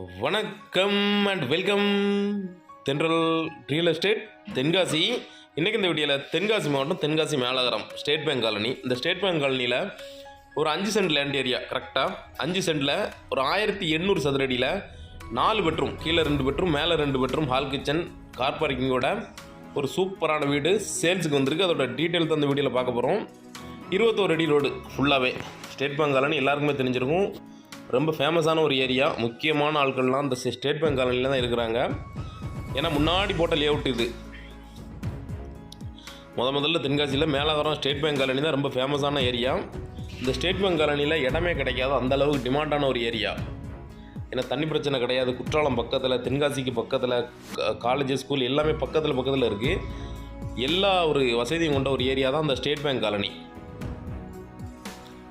வணக்கம் and welcome Thendral real estate Tenkasi. இன்றைக்கி இந்த வீடியோவில் தென்காசி மாவட்டம் Tenkasi Melagaram state bank colony இந்த ஸ்டேட் பேங்க் காலனியில் ஒரு அஞ்சு சென்ட் லேண்ட் ஏரியா கரெக்டாக அஞ்சு சென்ட்டில் ஒரு ஆயிரத்தி எண்ணூறு சதுரடியில் நாலு பெட்ரூம் கீழே ரெண்டு பெட்ரூம் மேலே ரெண்டு பெட்ரூம் ஹால் கிச்சன் கார் பார்க்கிங்கோட ஒரு சூப்பரான வீடு. சேல்ஸுக்கு வந்திருக்கு. அதோட டீட்டெயில் தான் இந்த வீடியோவில் பார்க்க போகிறோம் இருபத்தோரு அடி ரோடு ஃபுல்லாகவே ஸ்டேட் பேங்க் காலனி எல்லாருக்குமே தெரிஞ்சிருக்கும். ரொம்ப ஃபேமஸான ஒரு ஏரியா முக்கியமான ஆட்கள்லாம் இந்த ஸ்டேட் பேங்க் காலனியில் தான் இருக்கிறாங்க. ஏன்னா முன்னாடி போட்ட லேஅவுட் இது. முத முதல்ல தென்காசியில் மேலாகரம் ஸ்டேட் பேங்க் காலனி தான் ரொம்ப ஃபேமஸான ஏரியா இந்த ஸ்டேட் பேங்க் காலனியில் இடமே கிடைக்காது. அந்த அளவுக்கு டிமாண்டான ஒரு ஏரியா ஏன்னா தண்ணி பிரச்சனை கிடையாது. குற்றாலம் பக்கத்தில் தென்காசிக்கு பக்கத்தில் காலேஜ் ஸ்கூல் எல்லாமே பக்கத்தில் பக்கத்தில் இருக்குது எல்லா ஒரு வசதியும் கொண்ட ஒரு ஏரியா தான் இந்த ஸ்டேட் பேங்க் காலனி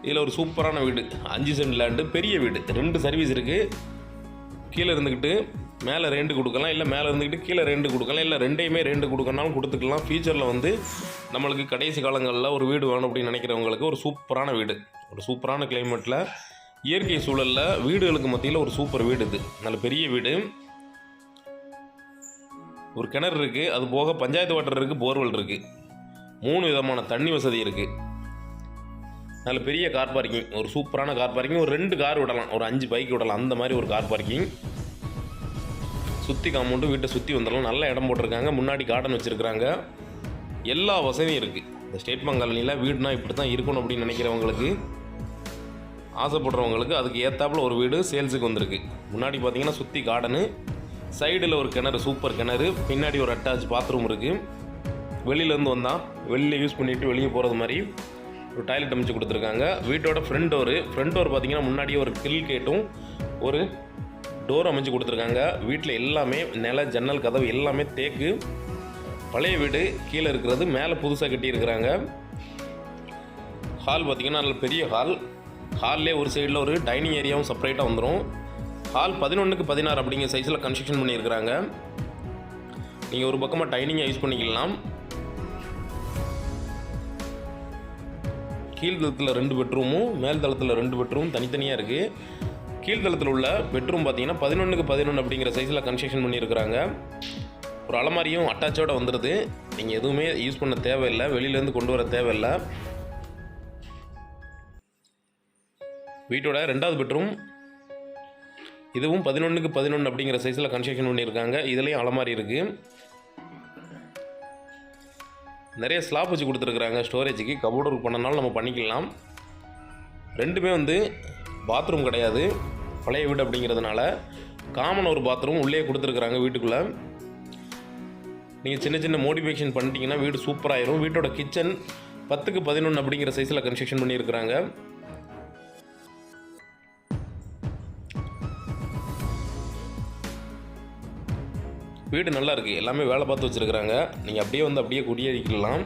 இதில் ஒரு சூப்பரான வீடு. அஞ்சு சென்ட் லேண்டு பெரிய வீடு. ரெண்டு சர்வீஸ் இருக்குது கீழே இருந்துக்கிட்டு மேலே ரெண்டு கொடுக்கலாம் இல்லை மேலே இருந்துக்கிட்டு கீழே ரெண்டு கொடுக்கலாம் இல்லை ரெண்டையுமே ரெண்டு கொடுக்கறனாலும் கொடுத்துக்கலாம். ஃபியூச்சரில் வந்து நம்மளுக்கு கடைசி காலங்களில் ஒரு வீடு வேணும் அப்படின்னு நினைக்கிறவங்களுக்கு ஒரு சூப்பரான வீடு. ஒரு சூப்பரான கிளைமேட்டில் இயற்கை சூழலில் வீடுகளுக்கு மத்தியில் ஒரு சூப்பர் வீடு இது. நல்ல பெரிய வீடு. ஒரு கிணறு இருக்குது அது போக பஞ்சாயத்து வாட்டர் இருக்குது போர்வெல் இருக்குது மூணு விதமான தண்ணி வசதி இருக்குது நல்ல பெரிய கார் பார்க்கிங் ஒரு சூப்பரான கார் பார்க்கிங் ஒரு ரெண்டு கார் விடலாம். ஒரு அஞ்சு பைக் விடலாம். அந்த மாதிரி ஒரு கார் பார்க்கிங் சுற்றி காம்பவுண்டு வீட்டை சுற்றி வந்துடலாம். நல்ல இடம் போட்டிருக்காங்க. முன்னாடி கார்டன் வச்சுருக்குறாங்க. எல்லா வசதியும் இருக்குது இந்த ஸ்டேட் பேங்க் காலனியில் வீடுனா இப்படி தான் இருக்கணும் அப்படின்னு நினைக்கிறவங்களுக்கு ஆசைப்படுறவங்களுக்கு அதுக்கு ஏற்றாப்புல ஒரு வீடு சேல்ஸுக்கு வந்திருக்கு. முன்னாடி பார்த்தீங்கன்னா சுற்றி கார்டனு சைடில் ஒரு கிணறு சூப்பர் கிணறு. பின்னாடி ஒரு அட்டாச் பாத்ரூம் இருக்குது வெளியிலேருந்து வந்தால் வெளியில் யூஸ் பண்ணிவிட்டு வெளியே போகிறது மாதிரி ஒரு டாய்லெட் அமைச்சு கொடுத்துருக்காங்க. வீட்டோட ஃப்ரண்ட் டோரு ஃப்ரண்ட் டோர் பார்த்தீங்கன்னா முன்னாடியே ஒரு கில் கேட்டும் ஒரு டோர் அமைச்சு கொடுத்துருக்காங்க. வீட்டில் எல்லாமே நில ஜன்னல் கதவு எல்லாமே தேக்கு. பழைய வீடு கீழே இருக்கிறது மேலே புதுசாக கட்டியிருக்கிறாங்க. ஹால் பார்த்திங்கன்னா நல்ல பெரிய ஹால் ஹால்லே ஒரு சைடில் ஒரு டைனிங் ஏரியாவும் செப்பரேட்டாக வந்துடும் ஹால் பதினொன்றுக்கு பதினாறு அப்படிங்கிற சைஸில் கன்ஸ்ட்ரக்ஷன் பண்ணியிருக்கிறாங்க. நீங்கள் ஒரு பக்கமாக டைனிங்கை யூஸ் பண்ணிக்கலாம். கீழ்தளத்தில் ரெண்டு பெட்ரூமும் மேல் தளத்தில் ரெண்டு பெட்ரூம் தனித்தனியாக இருக்குது கீழ்தளத்தில் உள்ள பெட்ரூம் பார்த்தீங்கன்னா பதினொன்றுக்கு பதினொன்று அப்படிங்கிற சைஸில் கன்ஸ்ட்ரக்ஷன் பண்ணியிருக்கிறாங்க. ஒரு அலமாரியும் அட்டாச்சோட வந்துடுது நீங்கள் எதுவுமே யூஸ் பண்ண தேவையில்லை. வெளியிலேருந்து கொண்டு வர தேவையில்லை. வீட்டோட ரெண்டாவது பெட்ரூம். இதுவும் பதினொன்றுக்கு பதினொன்று அப்படிங்கிற சைஸில் கன்ஸ்ட்ரக்ஷன் பண்ணியிருக்காங்க. இதுலேயும் அலமாரி இருக்குது நிறைய ஸ்லாப் வச்சு கொடுத்துருக்குறாங்க. ஸ்டோரேஜுக்கு கபோர்டு ஒர்க் பண்ணனாலும் நம்ம பண்ணிக்கலாம். ரெண்டுமே வந்து பாத்ரூம் கிடையாது. பழைய வீடு அப்படிங்கிறதுனால காமன் ஒரு பாத்ரூம் உள்ளே கொடுத்துருக்குறாங்க வீட்டுக்குள்ளே. நீங்கள் சின்ன சின்ன மோடிஃபிகேஷன் பண்ணிட்டீங்கன்னா வீடு சூப்பராகிடும் வீட்டோட கிச்சன் பத்துக்கு பதினொன்று அப்படிங்கிற சைஸில் கன்ஸ்ட்ரக்ஷன் பண்ணியிருக்கிறாங்க. வீடு நல்லா இருக்குது எல்லாமே வேலை பார்த்து வச்சுருக்குறாங்க. நீங்கள் அப்படியே வந்து அப்படியே குடியேறிக்கலாம்.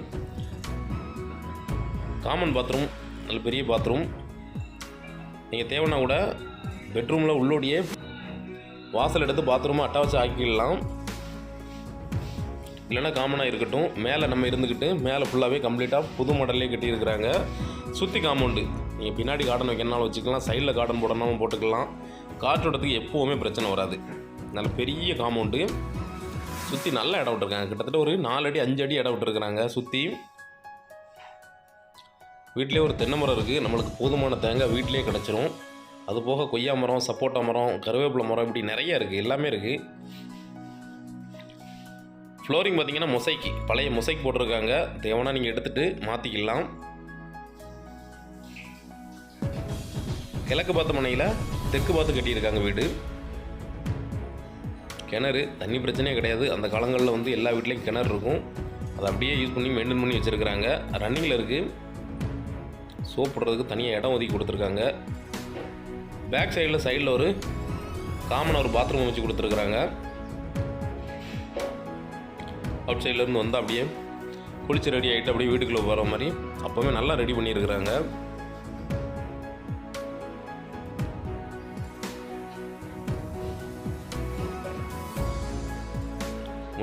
காமன் பாத்ரூம் நல்ல பெரிய பாத்ரூம் நீங்கள் தேவைன்னா கூட பெட்ரூமில் உள்ளோடையே வாசல் எடுத்து பாத்ரூமை அட்டாச் ஆக்கிடலாம். இல்லைன்னா காமனாக இருக்கட்டும். மேலே நம்ம இருந்துக்கிட்டு மேலே ஃபுல்லாகவே கம்ப்ளீட்டாக புது மாடல்லே கட்டியிருக்கிறாங்க. சுற்றி காம்பவுண்டு நீங்கள் பின்னாடி கார்டன் வைக்கணும்னாலும் வச்சுக்கலாம். சைடில் கார்டன் போடணும் போட்டுக்கலாம். காற்றோட்டத்துக்கு எப்போவுமே பிரச்சனை வராது. நல்ல பெரிய காம்பவுண்டு சுற்றி நல்ல இடம் விட்டுருக்காங்க. கிட்டத்தட்ட ஒரு நாலு அடி அஞ்சு அடி இடம் விட்டுருக்குறாங்க சுற்றி வீட்டிலே ஒரு தென்னை மரம் இருக்குது நம்மளுக்கு போதுமான தேங்காய் வீட்டிலே கிடச்சிரும். அது போக கொய்யா மரம் சப்போட்டா மரம் கருவேப்பிலை மரம் இப்படி நிறைய இருக்குது எல்லாமே இருக்குது ஃப்ளோரிங் பார்த்தீங்கன்னா மொசைக்கு. பழைய மொசைக் போட்டிருக்காங்க. தேவனா நீங்கள் எடுத்துகிட்டு மாற்றிக்கலாம் கிழக்கு பார்த்த மனையில் தெற்கு பார்த்து கட்டியிருக்காங்க வீடு. கிணறு தண்ணி பிரச்சனையே கிடையாது. அந்த காலங்களில் வந்து எல்லா வீட்லேயும் கிணறு இருக்கும். அதை அப்படியே யூஸ் பண்ணி மெயின்டைன் பண்ணி வச்சுருக்குறாங்க. ரன்னிங்கில் இருக்குது சோப் போடுறதுக்கு தனியாக இடம் ஒதுக்கி கொடுத்துருக்காங்க. பேக் சைடில் சைடில் ஒரு காமனாக ஒரு பாத்ரூம் வச்சு கொடுத்துருக்குறாங்க. அவுட் சைட்லேருந்து வந்து அப்படியே குளிச்சு ரெடி ஆகிட்டு அப்படியே வீட்டுக்குள்ளே போகிற மாதிரி அப்போவே நல்லா ரெடி பண்ணியிருக்கிறாங்க.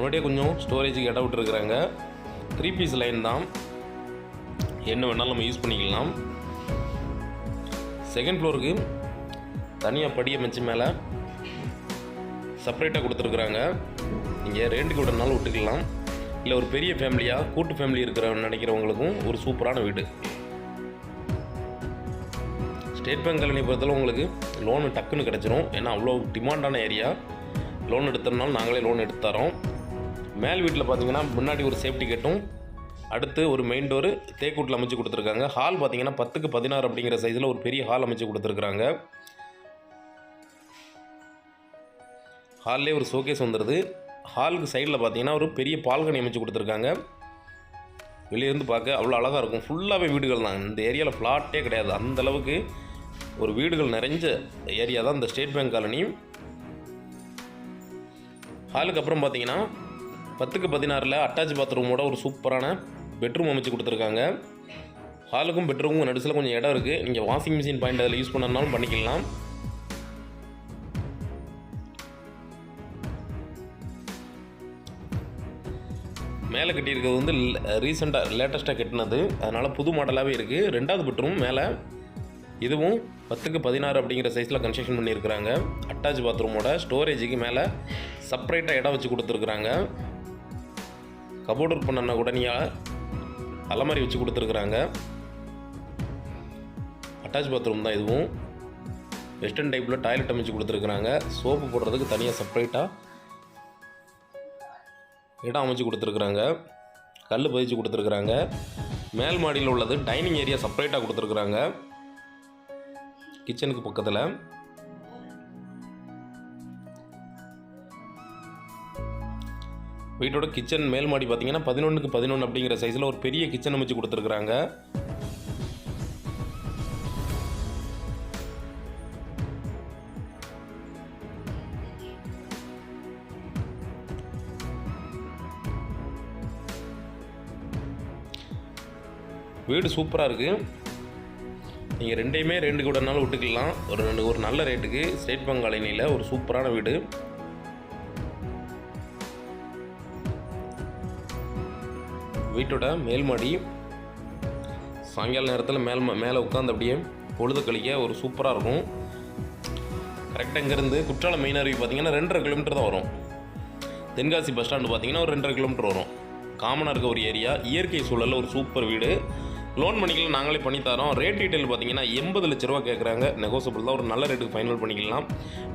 முன்னாடியே கொஞ்சம் ஸ்டோரேஜுக்கு இடம் விட்டுருக்குறாங்க. த்ரீ பீஸ் லைன் தான். என்ன வேணாலும் நம்ம யூஸ் பண்ணிக்கலாம். செகண்ட் ஃப்ளோருக்கு தனியாக படியை வச்சு மேலே செப்பரேட்டாக கொடுத்துருக்குறாங்க. நீங்கள் ரெண்டுக்கு விடனாலும் விட்டுக்கலாம். இல்லை ஒரு பெரிய ஃபேமிலியாக கூட்டு ஃபேமிலி இருக்கிற நினைக்கிறவங்களுக்கும் ஒரு சூப்பரான வீடு. ஸ்டேட் பேங்க் காலனி பொறுத்தவரை உங்களுக்கு லோனு டக்குன்னு கிடச்சிரும். ஏன்னா அவ்வளோ டிமாண்டான ஏரியா லோன் எடுத்தோம்னாலும் நாங்களே லோன் எடுத்து தரோம். மேல் வீட்டில் பார்த்தீங்கன்னா முன்னாடி ஒரு சேஃப்டி கேட்டும் அடுத்து ஒரு மெயின் டோரு தேக்கூட்டில் அமைச்சு கொடுத்துருக்காங்க. ஹால் பார்த்தீங்கன்னா பத்துக்கு பதினாறு அப்படிங்கிற சைஸில் ஒரு பெரிய ஹால் அமைச்சு கொடுத்துருக்குறாங்க ஹால்லே ஒரு ஷோகேஸ் வந்துடுது ஹாலுக்கு சைடில் பார்த்தீங்கன்னா ஒரு பெரிய பால்கனி அமைச்சு கொடுத்துருக்காங்க. வெளியிருந்து பார்க்க அவ்வளோ அழகாக இருக்கும். ஃபுல்லாகவே வீடுகள் தான். இந்த ஏரியாவில் ஃப்ளாட்டே கிடையாது. அந்தளவுக்கு ஒரு வீடுகள் நிறைஞ்ச ஏரியா தான் இந்த ஸ்டேட் பேங்க் காலனி ஹாலுக்கு அப்புறம் பார்த்தீங்கன்னா பத்துக்கு பதினாறில் அட்டாச் பாத்ரூமோட ஒரு சூப்பரான பெட்ரூம் அமைச்சு கொடுத்துருக்காங்க. ஹாலுக்கும் பெட்ரூமுக்கும் நடுசில் கொஞ்சம் இடம் இருக்குது நீங்கள் வாஷிங் மிஷின் பாயிண்ட் அதில் யூஸ் பண்ணனாலும் பண்ணிக்கலாம். மேலே கட்டியிருக்கிறது வந்து ரீசெண்டாக லேட்டஸ்ட்டாக கட்டினது. அதனால் புது மாடலாகவே இருக்குது ரெண்டாவது பெட்ரூம் மேலே இதுவும் பத்துக்கு பதினாறு அப்படிங்கிற சைஸில் கன்ஸ்ட்ரக்ஷன் பண்ணியிருக்கிறாங்க. அட்டாச் பாத்ரூமோட ஸ்டோரேஜுக்கு மேலே செப்பரேட்டாக இடம் வச்சு கொடுத்துருக்குறாங்க. கபோர்டு பண்ண உடனேயாக அலமாரி வச்சு கொடுத்துருக்குறாங்க. அட்டாச் பாத்ரூம் தான் இதுவும். வெஸ்டர்ன் டைப்பில் டாய்லெட் அமைச்சு கொடுத்துருக்குறாங்க. சோப்பு போடுறதுக்கு தனியாக செப்பரேட்டாக இடம் அமைச்சு கொடுத்துருக்குறாங்க. கல் பதிச்சு கொடுத்துருக்குறாங்க. மேல் மாடியில் உள்ளது டைனிங் ஏரியா செப்பரேட்டாக கொடுத்துருக்குறாங்க. கிச்சனுக்கு பக்கத்தில். வீட்டோட கிச்சன் மேல் மாடி பார்த்தீங்கன்னா பதினொன்றுக்கு பதினொன்று அப்படிங்கிற சைஸில் ஒரு பெரிய கிச்சன் அமைச்சு கொடுத்துருக்குறாங்க. வீடு சூப்பராக இருக்குது நீங்கள் ரெண்டையுமே ரெண்டு கூடனாலும் விட்டுக்கலாம். ஒரு ரெண்டு ஒரு நல்ல ரேட்டுக்கு ஸ்டேட் பேங்க் காலனியில் ஒரு சூப்பரான வீடு. வீட்டோட மேல் மாடி. சாயங்கால நேரத்தில் மேல் மேலே உட்காந்து அப்படியே பொழுது கழிக்க ஒரு சூப்பராக இருக்கும். கரெக்டாக இங்கேருந்து குற்றாலம் மெயின் அருவி பார்த்திங்கன்னா ரெண்டரை கிலோமீட்டர் தான் வரும். தென்காசி பஸ் ஸ்டாண்டு பார்த்தீங்கன்னா ஒரு ரெண்டரை கிலோமீட்டர் வரும். காமனாக இருக்க ஒரு ஏரியா இயற்கை சூழலில் ஒரு சூப்பர் வீடு. லோன் பண்ணிக்கலாம் நாங்களே பண்ணித்தரோம் ரேட் டீட்டெயில் பார்த்தீங்கன்னா எண்பது லட்ச ரூபா கேட்குறாங்க நெகோசியபிள் தான். ஒரு நல்ல ரேட்டுக்கு ஃபைனல் பண்ணிக்கலாம்.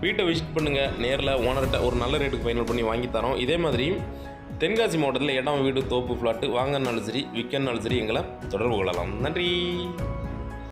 வீட்டை விசிட் பண்ணுங்கள் நேரில் ஓனர்கிட்ட ஒரு நல்ல ரேட்டுக்கு ஃபைனல் பண்ணி வாங்கி தரோம். இதே மாதிரி தென்காசி மாவட்டத்தில் இடம் வீடு தோப்பு ஃப்ளாட்டு வாங்கனாலும் சரி விற்கனாலும் சரி எங்களை தொடர்பு கொள்ளலாம். நன்றி.